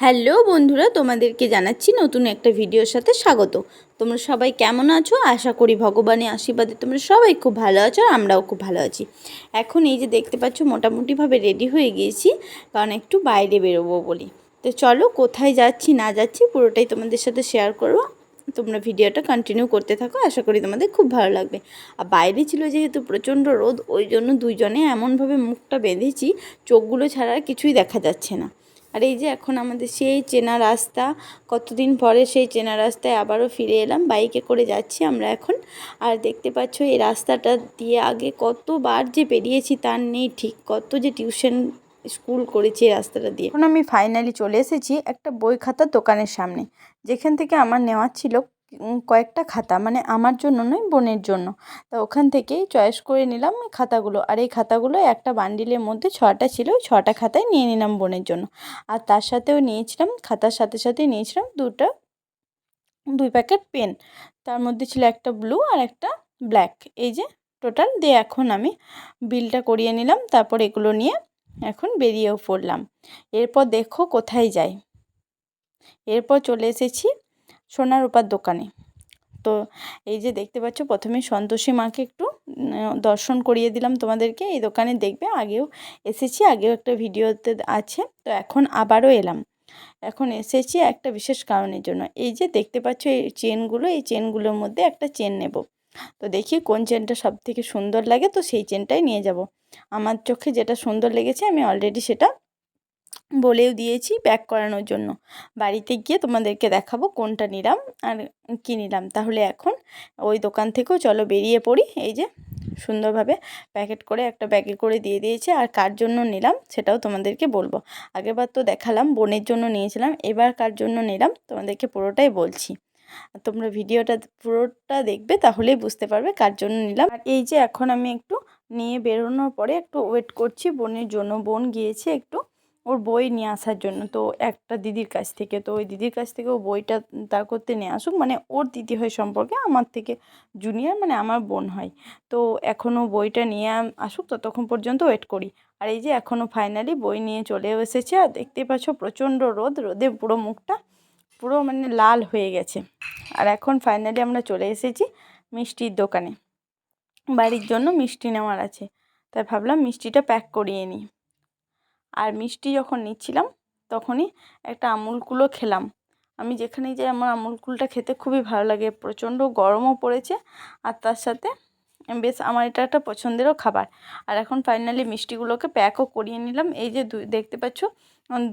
Hello বন্ধুরা, তোমাদেরকে জানাচ্ছি নতুন একটা ভিডিওর সাথে স্বাগত। তোমরা সবাই কেমন আছো? আশা করি ভগবানের আশীর্বাদে তোমরা সবাই খুব ভালো আছো আর আমরাও খুব ভালো আছি। এখন এই যে দেখতে পাচ্ছ, মোটামুটিভাবে রেডি হয়ে গিয়েছি, কারণ একটু বাইরে বেরোবো বলি। তো চলো, কোথায় যাচ্ছি, না যাচ্ছি, পুরোটাই তোমাদের সাথে শেয়ার করব। তোমরা ভিডিওটা কন্টিনিউ করতে থাকো, আশা করি তোমাদের খুব ভালো লাগবে। আর বাইরে ছিল যেহেতু প্রচণ্ড রোদ, ওই জন্য দুইজনে এমনভাবে মুখটা বেঁধেছি, চোখগুলো ছাড়া কিছুই দেখা যাচ্ছে না। আর এই যে এখন আমাদের সেই চেনা রাস্তা, কতদিন পরে সেই চেনা রাস্তায় আবারও ফিরে এলাম, বাইকে করে যাচ্ছি আমরা এখন। আর দেখতে পাচ্ছ এই রাস্তাটা দিয়ে আগে কতবার যে পেরিয়েছি তার নেই ঠিক, কত যে টিউশন স্কুল করেছি এই রাস্তাটা দিয়ে। এখন আমি ফাইনালি চলে এসেছি একটা বই খাতার দোকানের সামনে, যেখান থেকে আমার নেওয়া ছিল কয়েকটা খাতা মানে আমার জন্য নয়, বোনের জন্য। তা ওখান থেকেই চয়েস করে নিলাম খাতাগুলো। আর এই খাতাগুলো একটা বান্ডিলের মধ্যে ছটা ছিল ছটা খাতায় নিয়ে নিলাম বোনের জন্য। আর তার সাথেও নিয়েছিলাম, খাতার সাথে সাথে নিয়েছিলাম দুটো, দুই প্যাকেট পেন। তার মধ্যে ছিল একটা ব্লু আর একটা ব্ল্যাক। এই যে, টোটাল দিয়ে এখন আমি বিলটা করিয়ে নিলাম, তারপর এগুলো নিয়ে এখন বেরিয়েও পড়লাম। এরপর দেখো কোথায় যাই এরপর চলে এসেছি সোনার রূপার দোকানে। তো এই যে দেখতে পাচ্ছ, প্রথমে সন্তোষী মাকে একটু দর্শন করিয়ে দিলাম তোমাদেরকে। এই দোকানে দেখবে, আগেও এসেছি, আগেও একটা ভিডিওতে আছে। তো এখন আবারও এলাম। এখন এসেছি একটা বিশেষ কারণের জন্য। এই যে দেখতে পাচ্ছ, এই চেনগুলো, এই চেনগুলোর মধ্যে একটা চেন নেব। তো দেখি কোন চেনটা সব থেকে সুন্দর লাগে, তো সেই চেনটাই নিয়ে যাব। আমার চোখে যেটা সুন্দর লেগেছে, আমি অলরেডি সেটা বলেও দিয়েছি প্যাক করানোর জন্য। বাড়িতে গিয়ে তোমাদেরকে দেখাবো কোনটা নিলাম আর কী নিলাম। তাহলে এখন ওই দোকান থেকেও চলো বেরিয়ে পড়ি। এই যে সুন্দরভাবে প্যাকেট করে একটা ব্যাগে করে দিয়ে দিয়েছে। আর কার জন্য নিলাম সেটাও তোমাদেরকে বলব। আগেরবার তো দেখালাম, বোনের জন্য নিয়েছিলাম, এবার কার জন্য নিলাম তোমাদেরকে পুরোটাই বলছি। তোমরা ভিডিওটা পুরোটা দেখবে তাহলেই বুঝতে পারবে কার জন্য নিলাম। আর এই যে এখন আমি একটু নিয়ে বেরোনোর পরে একটু ওয়েট করছি, বোনের জন্য। বোন গিয়েছে একটু ওর বই নিয়ে আসার জন্য। তো একটা দিদির কাছ থেকে, তো ওই দিদির কাছ থেকে ও বইটা তার করতে নিয়ে আসুক। মানে ওর দিদি হয় সম্পর্কে আমার থেকে জুনিয়র মানে আমার বোন হয়। তো এখনও বইটা নিয়ে আসুক, ততক্ষণ পর্যন্ত ওয়েট করি। আর এই যে এখনও ফাইনালি বই নিয়ে চলে এসেছে, আর দেখতে পাচ্ছ প্রচণ্ড রোদ, রোদে পুরো মুখটা পুরো মানে লাল হয়ে গেছে। আর এখন ফাইনালি আমরা চলে এসেছি মিষ্টির দোকানে। বাড়ির জন্য মিষ্টি নেওয়ার আছে। তাই ভাবলাম মিষ্টিটা প্যাক করিয়ে নিই। আর মিষ্টি যখন নিচ্ছিলাম, তখনই একটা আমুল কুলও খেলাম। আমি যেখানেই যাই আমার আমুল কুলটা খেতে খুবই ভালো লাগে, প্রচণ্ড গরমও পড়েছে আর তার সাথে বেশ আমার এটা একটা পছন্দেরও খাবার। আর এখন ফাইনালি মিষ্টিগুলোকে প্যাকও করিয়ে নিলাম। এই যে দেখতে পাচ্ছ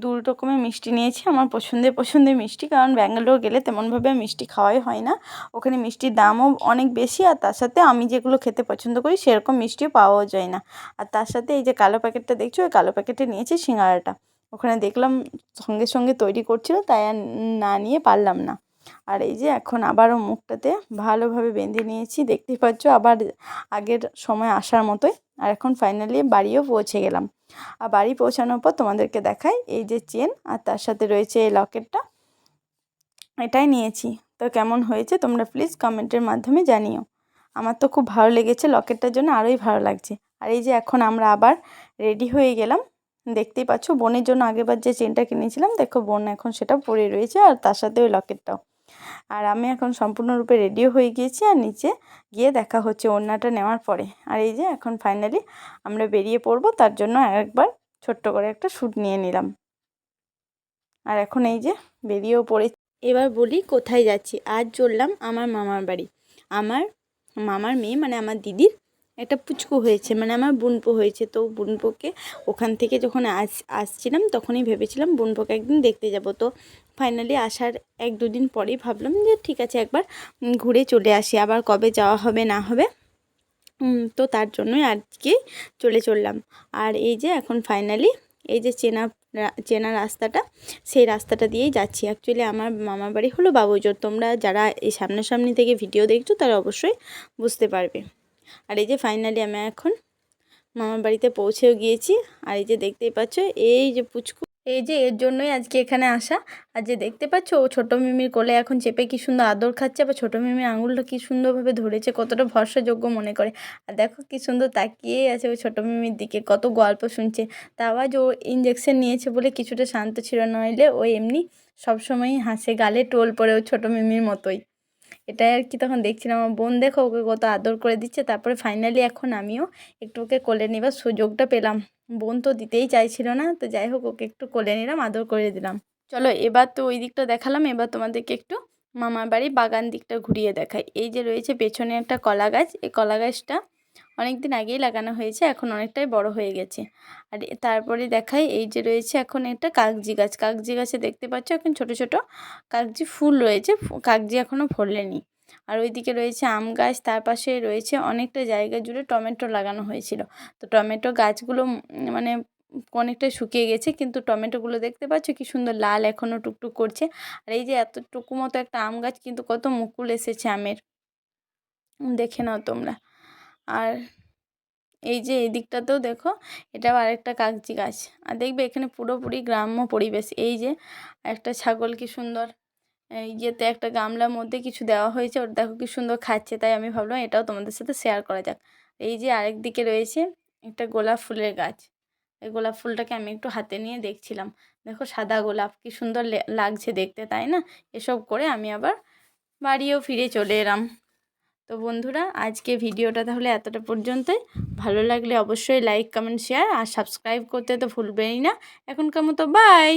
দু রকমের মিষ্টি নিয়েছি। আমার পছন্দের পছন্দের মিষ্টি, কারণ ব্যাঙ্গালোর গেলে তেমনভাবে মিষ্টি খাওয়াই হয় না। ওখানে মিষ্টির দামও অনেক বেশি, আর তার সাথে আমি যেগুলো খেতে পছন্দ করি সেরকম মিষ্টিও পাওয়াও যায় না। আর তার সাথে এই যে কালো প্যাকেটটা দেখছ? ওই কালো প্যাকেটে নিয়েছি সিঙ্গারাটা। ওখানে দেখলাম সঙ্গে সঙ্গে তৈরি করছিল, তাই আর না নিয়ে পারলাম না। আর এই যে এখন আবারও মুখটাতে ভালোভাবে বেঁধে নিয়েছি। দেখতেই পাচ্ছ আবার আগের সময় আসার মতোই। আর এখন ফাইনালি বাড়িও পৌঁছে গেলাম। আর বাড়ি পৌঁছানোর পর তোমাদেরকে দেখাই এই যে চেন আর তার সাথে রয়েছে এই লকেটটা এটাই নিয়েছি। তো কেমন হয়েছে তোমরা প্লিজ কমেন্টের মাধ্যমে জানিও। আমার তো খুব ভালো লেগেছে লকেটটার জন্য, আরোই ভালো লাগছে। আর এই যে এখন আমরা আবার রেডি হয়ে গেলাম। দেখতেই পাচ্ছ, বোনের জন্য আগেরবার যে চেনটা কিনেছিলাম, দেখো বোন এখন সেটা পরে রয়েছে আর তার সাথে ওই লকেটটাও আর আমি এখন সম্পূর্ণরূপে রেডিও হয়ে গিয়েছি আর নিচে গিয়ে দেখা হচ্ছে ওড়নাটা নেওয়ার পরে। আর এই যে এখন ফাইনালি আমরা বেরিয়ে পড়ব, তার জন্য একবার ছোট্ট করে একটা শ্যুট নিয়ে নিলাম। আর এখন এই যে বেরিয়েও পড়ে এবার বলি কোথায় যাচ্ছি। আজ চললাম আমার মামার বাড়ি। আমার মামার মেয়ে মানে আমার দিদির একটা পুচকু হয়েছে মানে আমার বুনপো হয়েছে। তো বুনপোকে ওখান থেকে যখন আস, আসছিলাম, তখনই ভেবেছিলাম বুনপোকে একদিন দেখতে যাব। তো ফাইনালি আসার এক দুদিন পরেই ভাবলাম যে ঠিক আছে, একবার ঘুরে চলে আসি। আবার কবে যাওয়া হবে, না হবে তো তার জন্যই আজকে চলে চললাম। আর এই যে এখন ফাইনালি এই যে চেনা চেনা রাস্তাটা, সেই রাস্তাটা দিয়েই যাচ্ছি। অ্যাকচুয়ালি আমার মামার বাড়ি হলো বাবুজোর তোমরা যারা এই সামনাসামনি থেকে ভিডিও দেখছ, তারা অবশ্যই বুঝতে পারবে। আর এই যে ফাইনালি আমি এখন মামার বাড়িতে পৌঁছেও গিয়েছি। আর এই যে দেখতেই পাচ্ছ, এই যে পুচকু, এই যে এর জন্যই আজকে এখানে আসা। আর যে দেখতে পাচ্ছ, ও ছোটো মিমির কোলে এখন চেপে কি সুন্দর আদর খাচ্ছে, আবার ছোটো মিমির আঙুলটা কি সুন্দরভাবে ধরেছে, কতটা ভরসাযোগ্য মনে করে। আর দেখো কি সুন্দর তাকিয়েই আছে ওই ছোটো মিমির দিকে, কত গল্প শুনছে। তা আবার ও ইঞ্জেকশন নিয়েছে বলে কিছুটা শান্ত ছিল, নইলে ও এমনি সবসময়ই হাসে, গালে টোল পড়ে ও ছোটো মিমির মতোই। এটাই আর কি তখন দেখছিলাম, আমার বোন দেখো ওকে কত আদর করে দিচ্ছে, তারপরে ফাইনালি এখন আমিও একটু ওকে কোলে নেবার সুযোগটা পেলাম। বোন তো দিতেই চাইছিল না, তো যাই হোক ওকে একটু কোলে নিলাম, আদর করে দিলাম। চলো এবার তো ওই দিকটা দেখালাম, এবার তোমাদেরকে একটু মামার বাড়ি বাগান দিকটা ঘুরিয়ে দেখাই। এই যে রয়েছে পেছনে একটা কলা গাছ, এই কলা গাছটা অনেক দিন আগেই লাগানো হয়েছে, এখন অনেকটাই বড় হয়ে গেছে। আর তারপরে দেখাই, এই যে রয়েছে এখন একটা কাগজি গাছ। কাগজি গাছে দেখতে পাচ্ছ এখন ছোট ছোট কাগজি ফুল রয়েছে কাগজি এখনও ফোলেনি। আর ওইদিকে রয়েছে আম গাছ, তার পাশে রয়েছে অনেকটা জায়গা জুড়ে টমেটো লাগানো হয়েছিল। তো টমেটো গাছগুলো মানে অনেকটাই শুকিয়ে গেছে, কিন্তু টমেটোগুলো দেখতে পাচ্ছ কি সুন্দর লাল এখনও টুকটুক করছে। আর এই যে এতটুকু মতো একটা আম গাছ, কিন্তু কত মুকুল এসেছে আমের। দেখে নাও তোমরা। আর এই যে এই দিকটাতেও দেখো, এটাও আরেকটা কাগজি গাছ। আর দেখবে এখানে পুরোপুরি গ্রাম্য পরিবেশ। এই যে একটা ছাগল কি সুন্দর, এই ইয়েতে একটা গামলার মধ্যে কিছু দেওয়া হয়েছে, ওটা দেখো কি সুন্দর খাচ্ছে। তাই আমি ভাবলাম এটাও তোমাদের সাথে শেয়ার করা যাক। এই যে আরেক দিকে রয়েছে একটা গোলাপ ফুলের গাছ। এই গোলাপ ফুলটাকে আমি একটু হাতে নিয়ে দেখছিলাম। দেখো সাদা গোলাপ, কি সুন্দর লাগছে দেখতে, তাই না? এসব করে আমি আবার বাড়িও ফিরে চলে এলাম। তো বন্ধুরা, আজকে ভিডিওটা তাহলে এতটা পর্যন্তই। ভালো লাগলে অবশ্যই লাইক কমেন্ট শেয়ার আর সাবস্ক্রাইব করতে তো ভুলবেই না। এখনকার মতো বাই